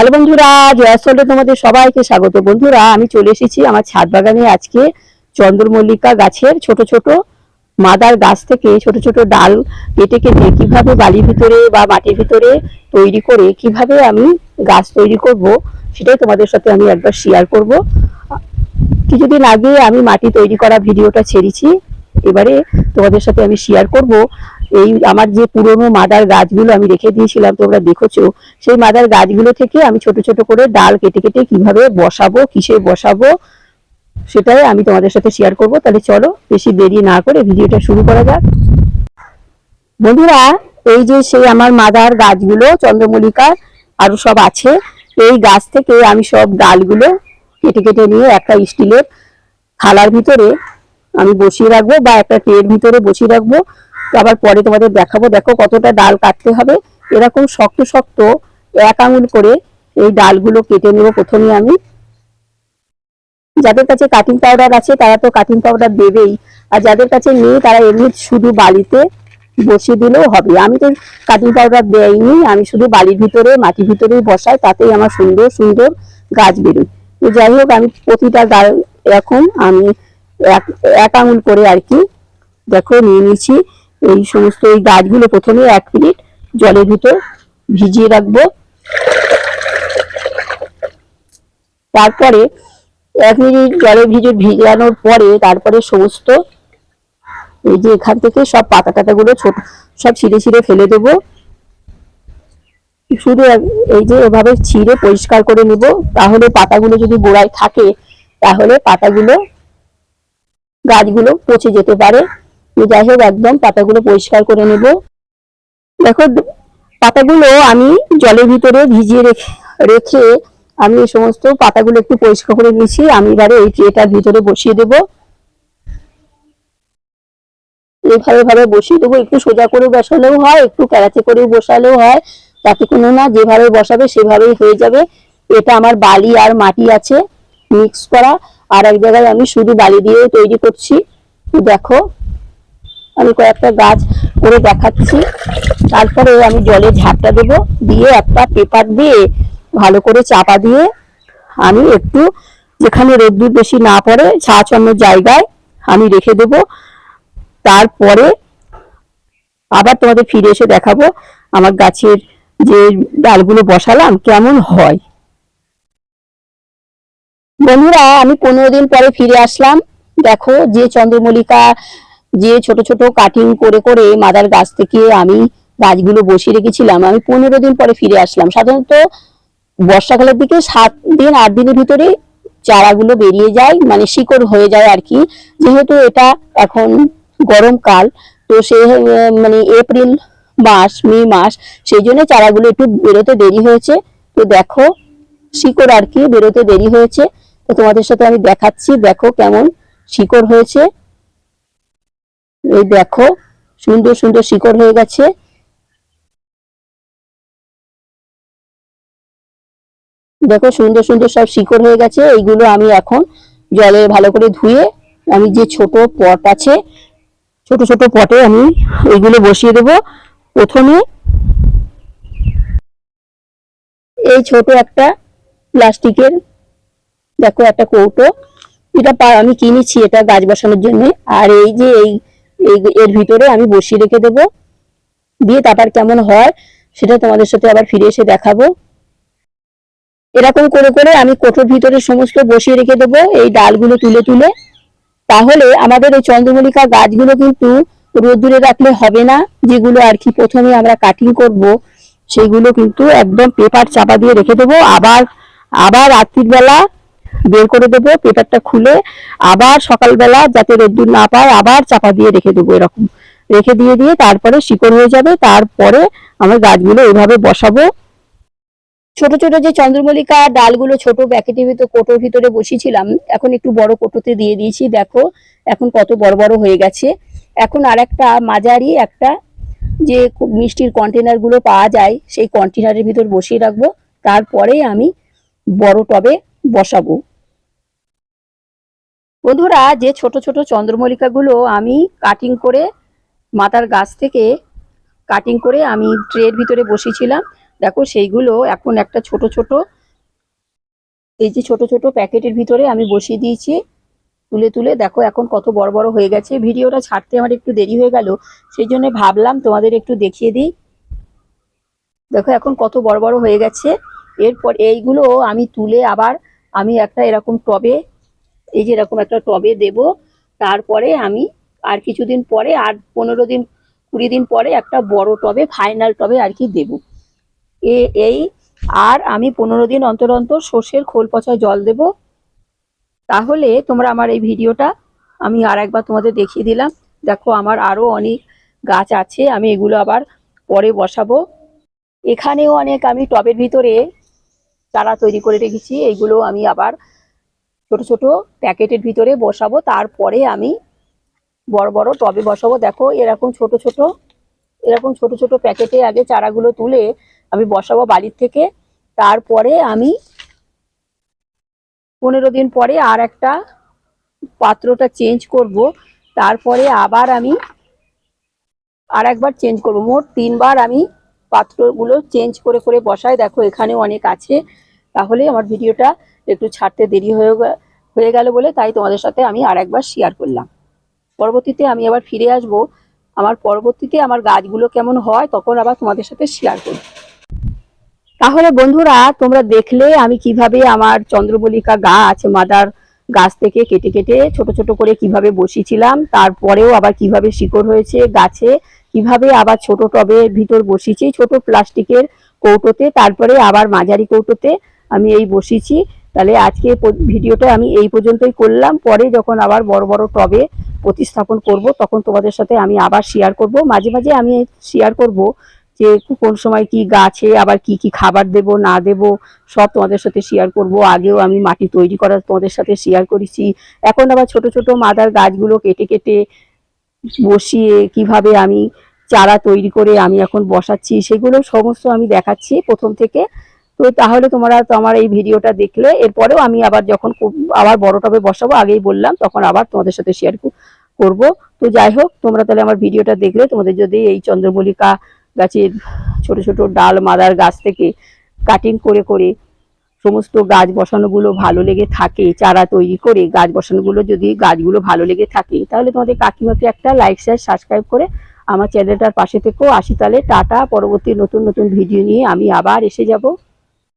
Hello বন্ধুরা জয়াসলে তোমাদের সবাইকে স্বাগত। বন্ধুরা, আমি চলে এসেছি আমার ছাদ বাগানে আজকে চন্দ্রমল্লিকা গাছের ছোট ছোট মাদার গাছ থেকে ছোট ছোট ডাল কেটে কেটে কীভাবে বালির ভিতরে বা মাটির ভিতরে তৈরি করে কীভাবে আমি গাছ তৈরি করব সেটাই তোমাদের সাথে আমি একবার শেয়ার করব। কিছুদিন আগে আমি মাটি তৈরি করা ভিডিওটা ছেড়েছি, এবারে তোমাদের সাথে আমি শেয়ার করব। এই আমার যে পুরনো মাদার গাছগুলো আমি রেখে দিয়েছিলাম, তোমরা দেখেছ, সেই মাদার গাছগুলো থেকে আমি ছোট ছোট করে ডাল কেটে কেটে কীভাবে বসাবো, কিসে বসাবো, সেটাই আমি তোমাদের সাথে শেয়ার করব। তাহলে চলো, বেশি দেরি না করে ভিডিওটা শুরু করা যাক। বন্ধুরা, এই যে সেই আমার মাদার গাছগুলো চন্দ্রমল্লিকার আরও সব আছে, এই গাছ থেকে আমি সব ডালগুলো কেটে কেটে নিয়ে একটা স্টিলের থালার ভিতরে আমি বসিয়ে রাখব বা একটা ট্রের ভিতরে বসিয়ে রাখব। আবার পরে তোমাদের দেখাবো। দেখো কতটা ডাল কাটতে হবে। এরকম শক্ত শক্ত এক আঙুল করে এই ডালগুলো কেটে নেব প্রথমে আমি। যাদের কাছে কাটিং পাউডার আছে, তারা তো কাটিং পাউডার দেবেই। আর যাদের কাছে নেই, তারা এমনি শুধু বালিতে বসিয়ে দিলেও হবে। আমি তো কাটিং পাউডার দেয়নি আমি শুধু বালির ভিতরে, মাটির ভিতরেই বসাই, তাতেই আমার সুন্দর সুন্দর গাছ বেরোয়। তো যাই হোক, আমি প্রতিটা গাছ এখন আমি এক এক আঙুল করে আর কি, দেখো নিয়ে নিয়েছি। এই সমস্ত এই গাছগুলো প্রথমে এক মিনিট জলের ভিতর ভিজিয়ে রাখব। তারপরে এক মিনিট জলে ভিজে ভিজানোর পরে তারপরে সমস্ত এই যে এখান থেকে সব পাতা টাতাগুলো ছোট সব ছিঁড়ে ছিঁড়ে ফেলে দেবো। শুধু এই যে এভাবে ছিঁড়ে পরিষ্কার করে নেব। তাহলে পাতাগুলো যদি গোড়ায় থাকে, তাহলে পাতাগুলো গাছগুলো পচে যেতে পারে। যাই হোক, একদম পাতাগুলো পরিষ্কার করে নেব। দেখো, পাতাগুলো আমি জলের ভিতরে ভিজিয়ে রেখে রেখে আমি এই সমস্ত পাতাগুলো একটু পরিষ্কার করে নিয়েছি। আমি এবারে এই ট্রেটার ভিতরে বসিয়ে দেব। এইভাবে ভাবে বসিয়ে দেবো। একটু সোজা করে বসালেও হয়, একটু ক্যারাচে করে বসালেও হয়। তাতে কোনো না, যেভাবে বসাবে সেভাবেই হয়ে যাবে। এটা আমার বালি আর মাটি আছে মিক্স করা। আর এক জায়গায় আমি শুধু বালি দিয়ে তৈরি করছি। দেখো আমি কয়েকটা গাছ করে দেখাচ্ছি। তারপরে আমি জলে ঝাপটা দেবো, দিয়ে একটা পেপার দিয়ে ভালো করে চাপা দিয়ে আমি একটু যেখানে রোদ্দুর বেশি না পড়ে ছাঁচান্ন জায়গায় আমি রেখে দেব। তারপরে আবার তোমাদের ফিরে এসে দেখাবো আমার গাছের যে ডালগুলো বসালাম, কেমন হয়। বন্ধুরা, আমি পনেরো দিন পরে ফিরে আসলাম। দেখো, যে চন্দ্রমল্লিকা যে ছোট ছোট কাটিং করে করে মাদার গাছ থেকে আমি গাছগুলো বসিয়ে রেখেছিলাম। আমি পনেরো দিন পরে ফিরে আসলাম। সাধারণত বর্ষাকালের দিকে সাত দিন, আট দিনের ভিতরে চারাগুলো বেরিয়ে যায় মানে শিকড় হয়ে যায় আর কি। যেহেতু এটা এখন গরমকাল, তো সে মানে এপ্রিল মাস, মে মাস, সেই জন্য চারাগুলো একটু বেরোতে দেরি হয়েছে। তো দেখো, শিকড় আর কি বেরোতে দেরি হয়েছে। তো তোমাদের সাথে আমি দেখাচ্ছি, দেখো কেমন শিকড় হয়েছে। এই দেখো, সুন্দর সুন্দর শিকড় হয়ে গেছে। দেখো, সুন্দর সুন্দর সব শিকড় হয়ে গেছে। এইগুলো আমি এখন জলে ভালো করে ধুয়ে আমি যে ছোট পট আছে, ছোট ছোট পটে আমি এইগুলো বসিয়ে দেব। প্রথমে এই ছোট একটা প্লাস্টিকের, দেখো একটা কৌটো। এটা আমি কিনেছি এটা গাছ বসানোর জন্য। আর এই যে এই- এর ভিতরে আমি বসিয়ে রেখে দেব। দিয়ে তারপর কেমন হয় সেটা তোমাদের সাথে আবার ফিরে এসে দেখাবো। এরকম করে করে আমি কোটোর ভিতরে সমস্ত বসিয়ে রেখে দেবো, এই ডালগুলো তুলে তুলে। তাহলে আমাদের এই চন্দ্রমল্লিকা গাছগুলো কিন্তু রোদ্দুরে রাখলে হবে না, যেগুলো আর কি প্রথমে আমরা কাটিং করব সেইগুলো কিন্তু একদম পেপার চাপা দিয়ে রেখে দেবো। আবার আবার রাত্রির বেলা বের করে দেবো পেপারটা খুলে আবার সকালবেলা যাতে রোদ্দুর না পায়, আবার চাপা দিয়ে রেখে দেবো এরকম। রেখে দিয়ে দিয়ে তারপরে শিকড় হয়ে যাবে, তারপরে আমার গাছগুলো এভাবে বসাবো। ছোট ছোট যে চন্দ্রমল্লিকা ডালগুলো ছোট প্যাকেটের ভিতর, কোটোর ভিতরে বসিয়েছিলাম, এখন একটু বড় কোটোতে দিয়ে দিয়েছি, দেখো, এখন কত বড় বড় হয়ে গেছে। এখন আর একটা মাঝারি একটা যে মিষ্টির কন্টেনারগুলো পাওয়া যায়, সেই কন্টেনারের ভিতর বসিয়ে রাখব, তারপরে আমি বড় টবে বসাবো। বন্ধুরা, যে ছোট ছোট চন্দ্রমল্লিকা গুলো আমি কাটিং করে মাতার গাছ থেকে কাটিং করে আমি ট্রের ভিতরে বসিয়েছিলাম, দেখো সেইগুলো এখন একটা ছোট ছোট, এই যে ছোট ছোট প্যাকেটের ভিতরে আমি বসিয়ে দিয়েছি, তুলে তুলে দেখো এখন কত বড় বড় হয়ে গেছে। ভিডিওটা ছাড়তে আমার একটু দেরি হয়ে গেল, সেই জন্য ভাবলাম তোমাদের একটু দেখিয়ে দিই। দেখো এখন কত বড় বড় হয়ে গেছে, এরপর এইগুলো আমি তুলে আবার আমি একটা এরকম টবে এই যে এরকম একটা টবে দেব, তারপরে আমি আর কিছুদিন পরে, আর পনেরো দিন, কুড়ি দিন পরে একটা বড় টবে ফাইনাল টবে আর কি দেব। এ, এই, আর আমি পনেরো দিন অন্তর অন্তর সর্ষের খোল পচা জল দেব। তাহলে তোমরা আমার এই ভিডিওটা আমি আর একবার তোমাদের দেখিয়ে দিলাম। দেখো আমার আরও অনেক গাছ আছে, আমি এগুলো আবার পরে বসাবো। এখানেও অনেক আমি টবের ভিতরে চারা তৈরি করে রেখেছি এইগুলো আমি আবার ছোট ছোট প্যাকেটের ভিতরে বসাবো, তারপরে আমি বড় বড় টবে বসাবো। দেখো, এরকম ছোট ছোট, এরকম ছোট ছোট প্যাকেটে আগে চারাগুলো তুলে আমি বসাবো বাড়ির থেকে। তারপরে আমি পনেরো দিন পরে আর একটা পাত্রটা চেঞ্জ করব। তারপরে আবার আমি আর একবার চেঞ্জ করব। মোট তিনবার আমি পাত্রগুলো চেঞ্জ করে করে বসাই। দেখো, এখানে অনেক আছে। তাহলে আমার ভিডিওটা একটু ছাড়তে দেরি হয়ে হয়ে গেল বলে তাই তোমাদের সাথে আমি আর একবার শেয়ার করলাম। পরবর্তীতে আমি আবার ফিরে আসব। আমার পরবর্তীতে আমার গাছগুলো কেমন হয় তখন আবার তোমাদের সাথে শেয়ার করব। তাহলে বন্ধুরা, তোমরা দেখলে আমি কীভাবে আমার চন্দ্রমল্লিকা গাছ, মাদার গাছ থেকে কেটে কেটে ছোট ছোট করে কীভাবে বসিয়েছিলাম, তারপরেও আবার কীভাবে শিকড় হয়েছে গাছে, কীভাবে আবার ছোট টবের ভিতর বসিয়েছি, ছোট প্লাস্টিকের কৌটোতে, তারপরে আবার মাঝারি কৌটোতে আমি এই বসিয়েছি তাহলে আজকে ভিডিওটা আমি এই পর্যন্তই করলাম। পরে যখন আবার বড় বড় টবে প্রতিস্থাপন করব, তখন তোমাদের সাথে আমি আবার শেয়ার করব। মাঝে মাঝে আমি শেয়ার করব যে কোন সময় কি গাছে আবার কি কি খাবার দেব, না দেব, সব তোমাদের সাথে শেয়ার করব। আগেও আমি মাটি তৈরি করা তোমাদের সাথে শেয়ার করেছি। এখন আবার ছোট ছোট মাদার গাছগুলো কেটে কেটে বসিয়ে কীভাবে আমি চারা তৈরি করে আমি এখন বসাচ্ছি, সেগুলো সমস্ত আমি দেখাচ্ছি প্রথম থেকে। তো তাহলে তোমরা তো আমার এই ভিডিওটা দেখলে। এরপরেও আমি আবার যখন আবার বড় টবে বসাবো, আগেই বললাম, তখন আবার তোমাদের সাথে শেয়ার করব। তো যাই হোক, তোমরা তাহলে আমার ভিডিওটা দেখলে। তোমাদের যদি এই চন্দ্রমল্লিকা গাছের ছোট ছোট ডাল, মাদার গাছ থেকে কাটিং করে করে সমস্ত গাছ বসানোগুলো ভালো লেগে থাকে, চারা তৈরি করে গাছ বসানোগুলো যদি গাছগুলো ভালো লেগে থাকে, তাহলে তোমাদের কাকিমাকে একটা লাইক শেয়ার সাবস্ক্রাইব করে আমার চ্যানেলটার পাশে থেকেও আসি তাহলে, টাটা। পরবর্তী নতুন নতুন ভিডিও নিয়ে আমি আবার এসে যাব।